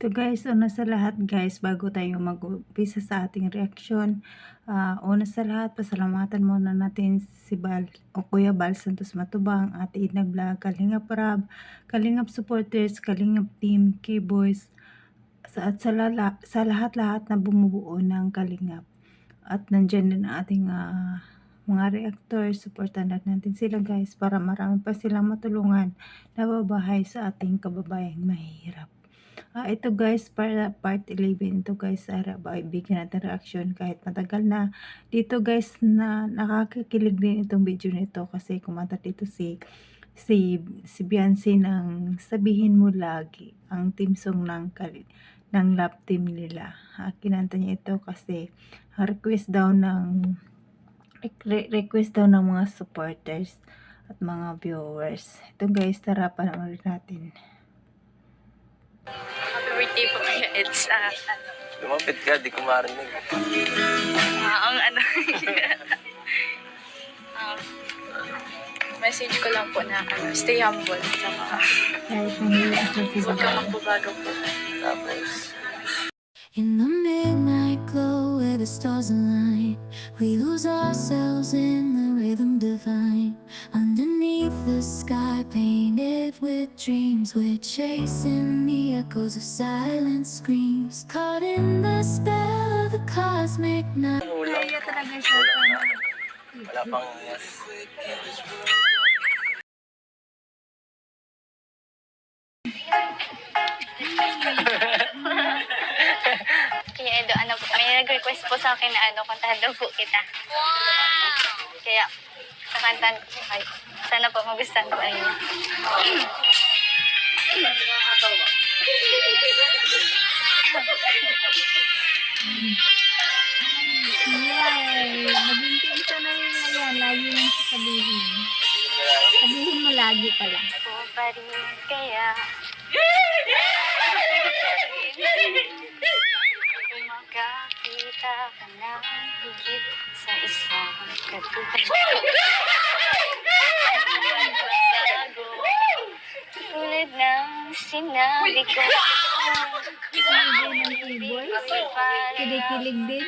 To guys, una sa lahat guys, bago tayo mag-umpisa sa ating reaksyon, ah, una sa lahat, pasalamatan muna natin si Bal, o Kuya Bal Santos Matubang, Ate Ina Vlog, Kalingap Rab, Kalingap Supporters, Kalingap Team, K-Boys, at sa, lala, sa lahat-lahat na bumubuo ng Kalingap. At nandyan din ating ah, mga reactors, supportan natin sila guys para marami pa silang matulungan na babahay sa ating kababayang mahihirap. Ah, ito guys, para part 11 ito guys, para bigyan natin reaction kahit matagal na. Dito guys, na nakakakilig din itong video nito kasi kumanta dito si si si Beyonce ng Sabihin Mo Lagi, ang team song ng ng love team nila. Ah, kinanta niya ito kasi request daw ng re- request daw ng mga supporters at mga viewers. Ito guys, tara panoorin natin. Happy birthday po kaya it's uh, ano, Lumapit ka, di ko marinig. ah, ang ano. um, message ko lang po na ano, stay humble. Saka Kahit nangyayari sa si huwag kang magbabago po. Tapos, In the midnight glow where the stars align, we lose ourselves in the rhythm divine. Underneath the sky painted with dreams, we're chasing the echoes of silent screams. Caught in the spell of the cosmic night. Kaya talaga siya. Wala pang. Kaya ano po, may nag-request po sa akin na ano, kantahan daw po kita. Kaya, kakantahan ko po kayo. Sana po magustuhan ko kayo. Yay! Maging pinsa na na yan. Lagi sasabihin. Sabihin mo lagi pala. Ako pa rin kaya. Kung makakita ka ng higit sa isang. Bago, tulad ng sinabi ko. Kinikilig din.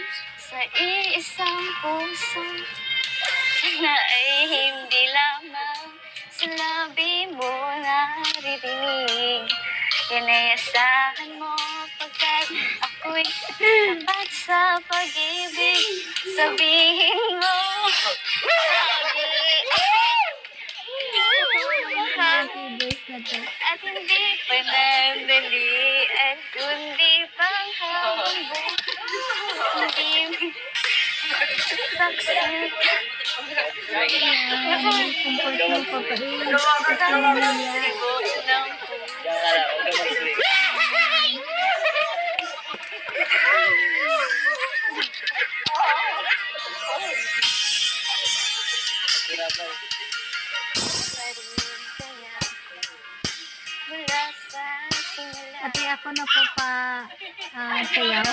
sa iisang puso Sana ay hindi lamang sa labi mo naririnig Yan ay asahan ako'y tapat sa pag-ibig Sabihin mo. At hindi panandalian Kundi panghambog Hindi Taksin Ayan. Comfort mo pa pa sayaw.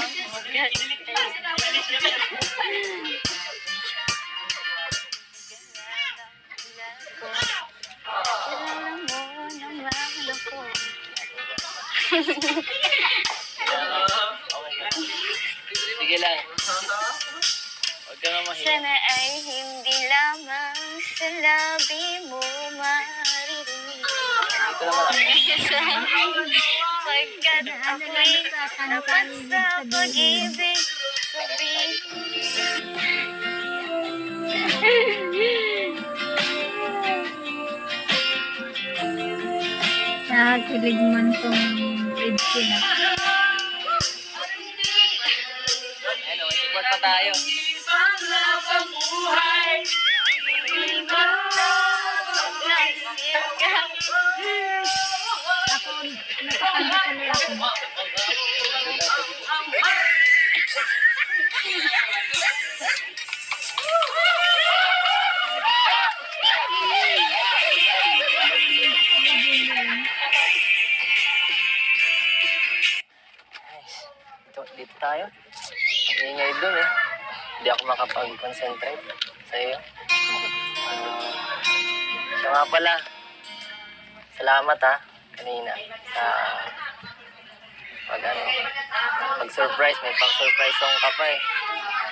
Sige lang. Huwag ka nga mahiya. Sana ay hindi lamang sa labi mo maririnig. Dito naman. Pagkat ako'y tapat sa pag-ibig sabihin. Nakakilig man tong ko na. Ano, support pa tayo. Makapag-concentrate sa iyo. Siya nga pala. Salamat ha, kanina. Sa Pag ano, pag surprise, may pang surprise song ka pa eh.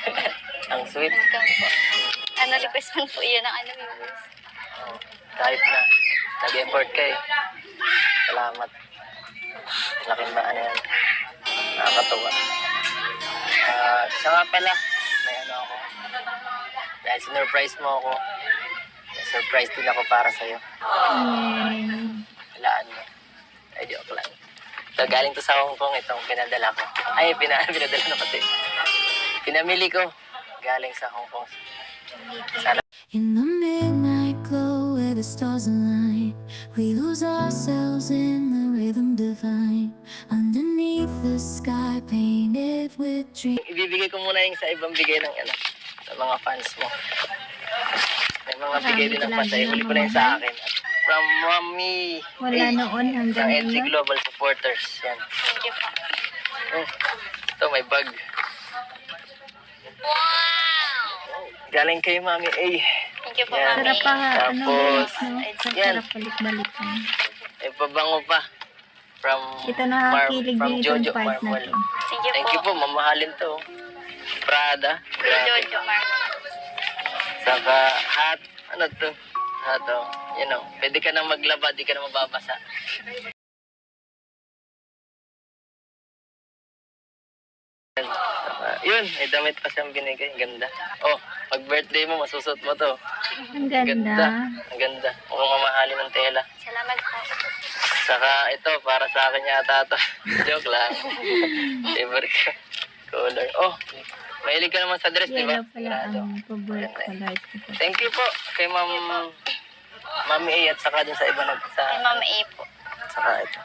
Ang sweet. Welcome po. Ano, request man po yun ang ano viewers. Oh, kahit na nag-effort ka eh. Salamat. Laking ba ano yan. Nakakatuwa. Ah, siya nga pala, may ano ako. Dahil sinurprise mo ako, surprise din ako para sa'yo. Yay. Walaan mo. Ay, joke lang. So, galing to sa Hong Kong, itong pinadala ko. Ay, pina, pinadala na pati. Pinamili ko. Galing sa Hong Kong. Sana In the midnight glow where the stars align, we lose ourselves in the rhythm divine. Underneath the sky painted with dreams. ibibigay ko muna yung sa ibang bigay ng ano, sa mga fans mo. May mga bigay din ng fans sa'yo. Huli ko na yun sa akin. From Mommy. Wala noon hanggang Ng LC ngayon. Global Supporters. Yan. Thank you po. Oh, ito, may bag. Galing kay Mami A. Thank you po, Yan. Sarap pa ha. Ano Tapos, guys, no? yan. Sarap balik-balikan. May pabango pa. From Ito nakakilig from din itong Jojo Marmol. Thank you Thank you po. po, mamahalin to. Prada. Jojo Marco. Saka hat. Ano to? Hat oh. You know, pwede ka nang maglaba, di ka na mababasa. Yun, may damit pa siyang binigay. Ang Ganda. Oh, pag birthday mo, masusot mo to. Ang ganda. Ang ganda. Mukhang mamahalin ng tela. Salamat po. Saka ito, para sa akin yata to. Joke lang. Favorite. Color. Oh, mahilig ka naman sa dress, di ba? Yellow pala ang favorite colors ko. Thank you po kay Ma'am Mami A at saka dun sa iba nag sa Kay Mama A po. saka ito.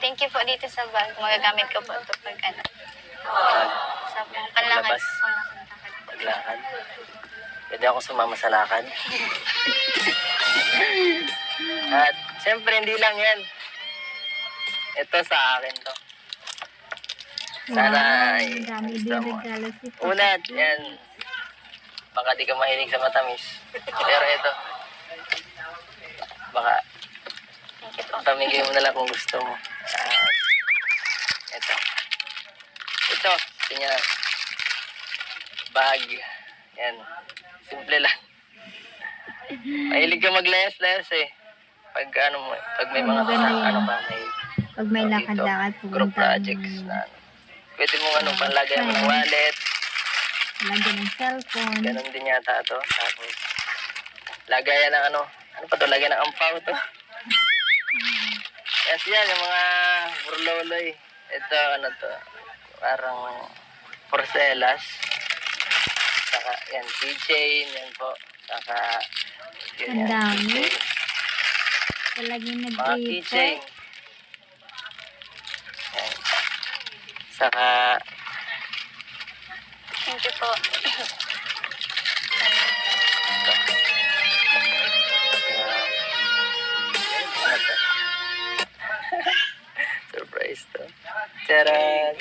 Thank you po dito sa bag. Magagamit ko po ito pag ano. Sa panlakad. Paglabas. Panlakad. Paglakad. Pwede ako sumama sa lakad. at siyempre hindi lang yan. Ito sa akin to. Sana Wow, ay ang dami regalo si Una, yan. Baka di ka mahilig sa matamis. Pero ito. Baka po. pamigay mo na lang kung gusto mo. At ito. Ito. Kanya bag. Yan. Simple lang. Mahilig ka maglayas-layas eh. Pag ano mo, pag may mga ano pa, may Pag may lakad-lakad, dito, group projects na ano. Pwede mo ano, panlagay ng wallet. Lagyan ng cellphone. Ganon din yata to. Tapos, lagayan ng ano, ano pa to, lagayan ng ampaw to. Yes, yan, yung mga burloloy. Ito, ano to, parang porcelas. Saka, yan, keychain, yan po. Saka, yun Ang yan, dami. keychain. Talagang Mga nag-iipon. keychain. Yan. Saka, Thank you po. Surprise to. Charan!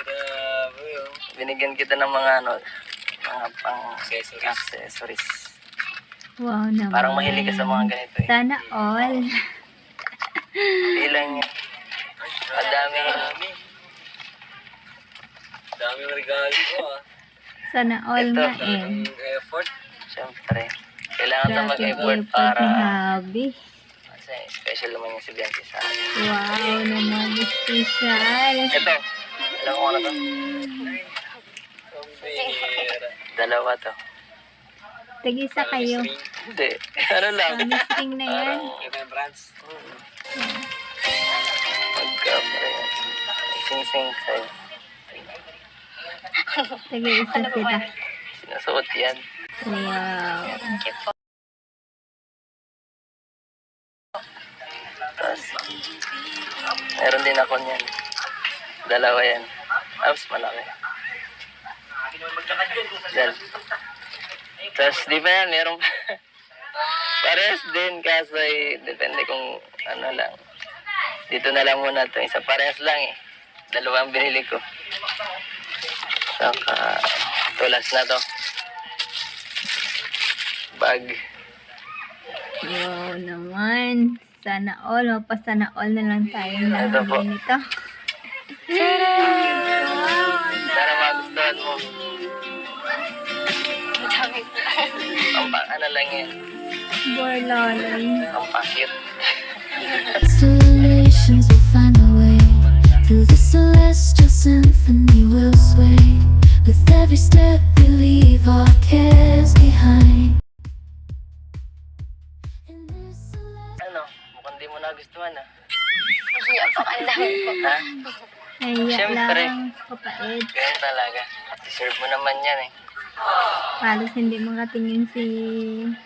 Binigyan kita ng mga ano, mga pang accessories. Wow naman. Parang mahilig ka sa mga ganito eh. Sana all. Ilang yan. Madami. Daming regalo ko ah. Sana all Ito. na eh. Ang effort. Siyempre. Kailangan ka Grabe mag-effort effort para Habi. kasi special naman yung si Bianchi sa akin. Wow naman. Special. Ito. Alam mo ano to? Pambira. Dalawa to. Tag-isa kayo. Hindi. Ano lang. Promise ring na yan. Remembrance. magka-parehas. Sing-sing sa'yo. Tag-isa sila. Sinusuot yan. Wow. Thank you po. Tapos, meron din ako niyan. Dalawa yan. Tapos, malaki. Yan. Tapos, di ba yan, meron pa. Parehas din, kaso eh, depende kung ano lang. Dito na lang muna to. Isa parehas lang eh. Dalawa ang binili ko. Saka, tulas na to. Bag. Wow naman. Sana all, mapasana all na lang tayo ng Ito po. ganito. Sana magustuhan mo. Dami po. Ang pa, ano lang yan. Constellations will find a way through the celestial symphony. We'll sway every step we leave our cares behind. Ano, mukhang di mo nagustuhan ah. Po, ang dami po. Ha? Nahiya Siyempre. lang, papait. Ganyan talaga. Deserve mo naman yan eh. Halos hindi makatingin si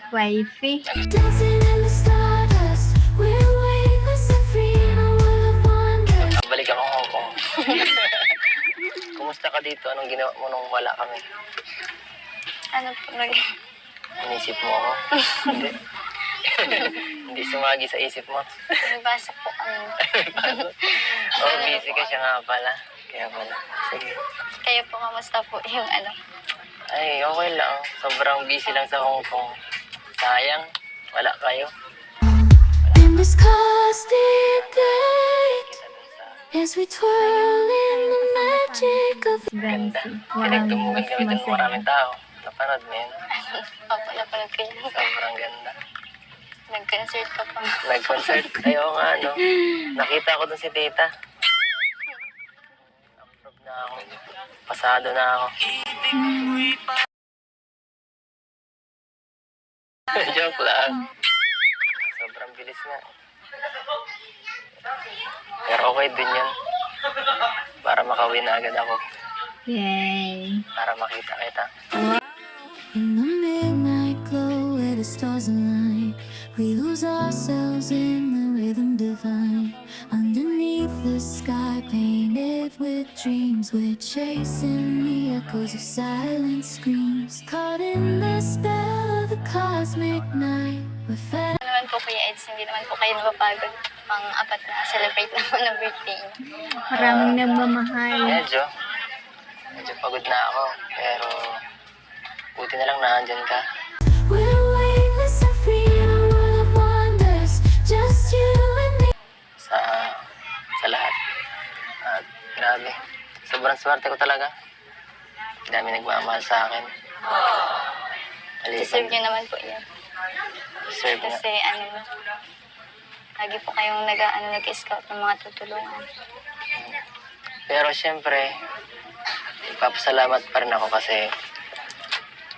wifey. Dancing in the stardust, we're weightless and free in a world of wonder. Babalik ako Hong Kong. Kumusta ka dito? Anong ginawa mo nung wala kami? Ano po, nag... Inisip mo ako? Hindi. Hindi sumagi sa isip mo. Nagbasa po kami. Oh, busy ka siya nga pala. Kaya pala. Sige. Kayo po, kamusta po yung ano? Ay, okay lang. Sobrang busy lang sa Hong Kong. Sayang. Wala kayo. In this dun sa as we twirl in the magic of. Gansi. Walang mas masaya. tao. Napanood mo yun? Opo, napanood ko yun. Sobrang ganda. Nag-concert ka pa. Nag-concert. Ayaw nga, no? Nakita ko dun si tita. Approve na ako. Pasado na ako. Joke lang. Sobrang bilis nga. Pero okay din yun. Para makawin na agad ako. Yay. Para makita kita. In the midnight glow where the stars align, we lose ourselves in the rhythm divine. Underneath the sky painted with dreams, we're chasing the echoes of silent screams. Caught in the spell of the cosmic night, we're fed. Naman po Kuya Eds, hindi naman po kayo napapagod pang apat na celebrate naman ng birthday niyo. Maraming nagmamahal. Medyo. Medyo pagod na ako. Pero buti na lang naandyan ka. We're weightless and free in a world of wonders. Just you and me. sa sa lahat. At grabe. Sobrang swerte ko talaga. Dami nagmamahal sa akin. Deserve niyo naman po yan. Nga. Kasi ano, lagi po kayong nag, ano, nag-scout ng mga tutulungan. Pero syempre, ipapasalamat pa rin ako kasi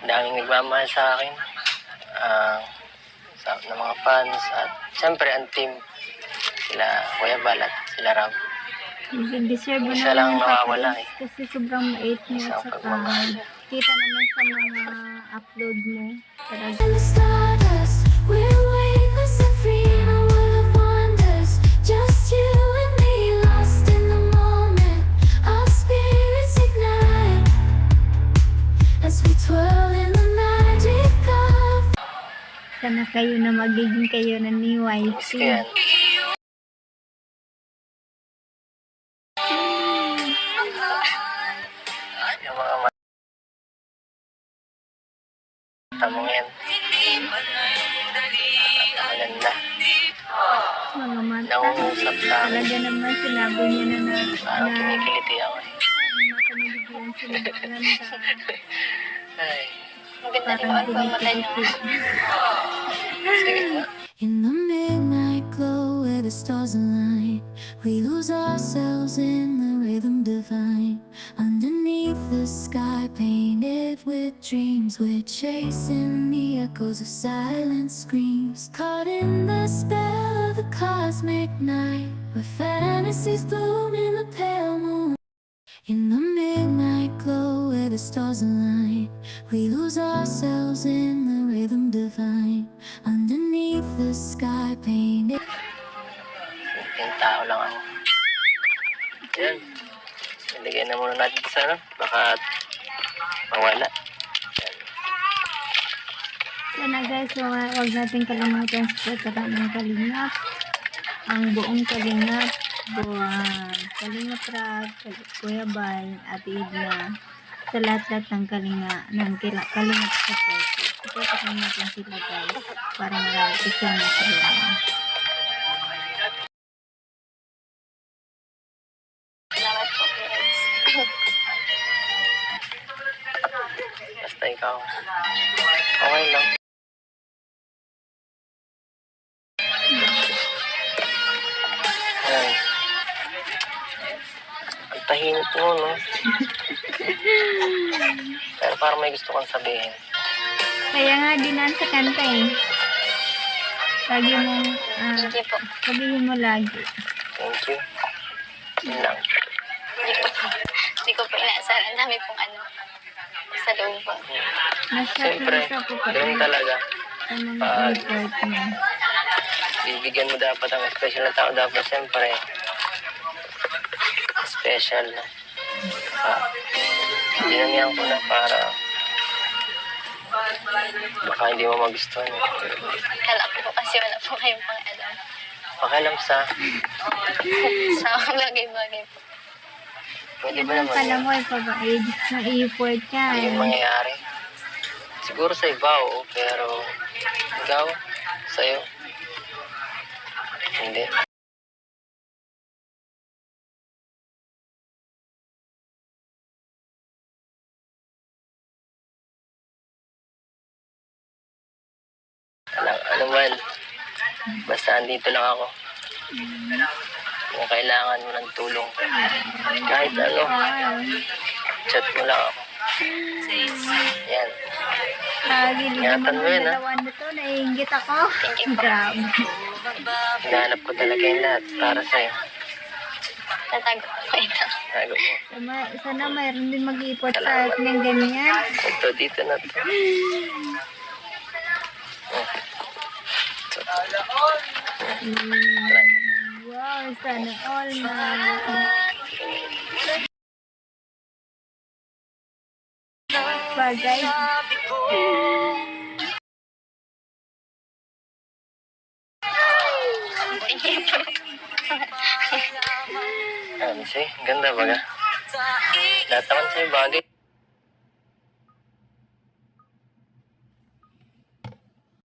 daming nagmamahal sa akin. Ah, sa, ng mga fans at syempre ang team sila Kuya Balat, sila Ram. Deserve mo naman lang yung nawawala eh. Kasi sobrang mait mo Isang at saka kita naman sa mga upload mo. Talaga. in the stardust. We're weightless and free in tamong yan. Maganda. Mga mata. Nangungusap sa akin. Talaga naman sinabi niya na na, Parang na kinikiliti ako eh. mata na bigyan sila maganda. Ay, Maganda rin po ang mata niyo. sige. In the midnight glow where the stars align, we lose ourselves in the rhythm divine. Underneath the sky painted with dreams, we're chasing the echoes of silent screams. Caught in the spell of the cosmic night, where fantasies bloom in the pale moon. In the midnight glow where the stars align, we lose ourselves in the rhythm divine. Underneath the sky painted. Yung tao lang ako. Yan. Ilagay na muna natin sa ano. Baka mawala. Yan. Sana guys, wa- huwag natin kalimutan sa pagkata ng kalingap. Ang buong kalingap. Buwan. Kalingap Kal- Kuya Bal, Ate Idna. Sa lahat-lahat ng kalinga, ng kila, kalingap pwede. Ipapakain natin sila guys. Para marami sila na sila. Ikaw. Okay lang. Ayan. Ang tahimik mo, no? Pero parang may gusto kang sabihin. Kaya nga dinaan sa kanta eh. Lagi mong, ah, Hindi po. sabihin mo lagi. Thank you. Yun lang. Hindi ko. Hindi ko po inaasahan. Ang dami pong ano. Sa loob po. Nasa Siyempre, nasa ganun talaga. Ah. effort mo. Bibigyan mo dapat ang special na tao. Dapat siyempre, special na. Ah, dinamihan ko na para baka hindi mo magustuhan. eh. Kala ko po kasi wala po kayong pang alam. Pakialam sa, Sa mga bagay-bagay po. Pwede ba naman pala mo, ipag-age ng effort ka. Yung mangyayari. Siguro sa iba, oo, pero ikaw, sa'yo, hindi. Ano, ano man, basta andito lang ako. Kung kailangan mo ng tulong, kahit ano, chat mo lang ako. Yan. lagi din naman mo ah. dalawa na to, naiingit ako. Grabe. Hinahanap ko talaga yung lahat para sa'yo. Tatago ko ito. Tago mo. Sana, sana mayroon din mag-effort sa atin ng ganyan. Ito, dito na to. Wow, sana all na. Bagay. Ano siya? Ganda baga. Lahat naman sa'yo bagay.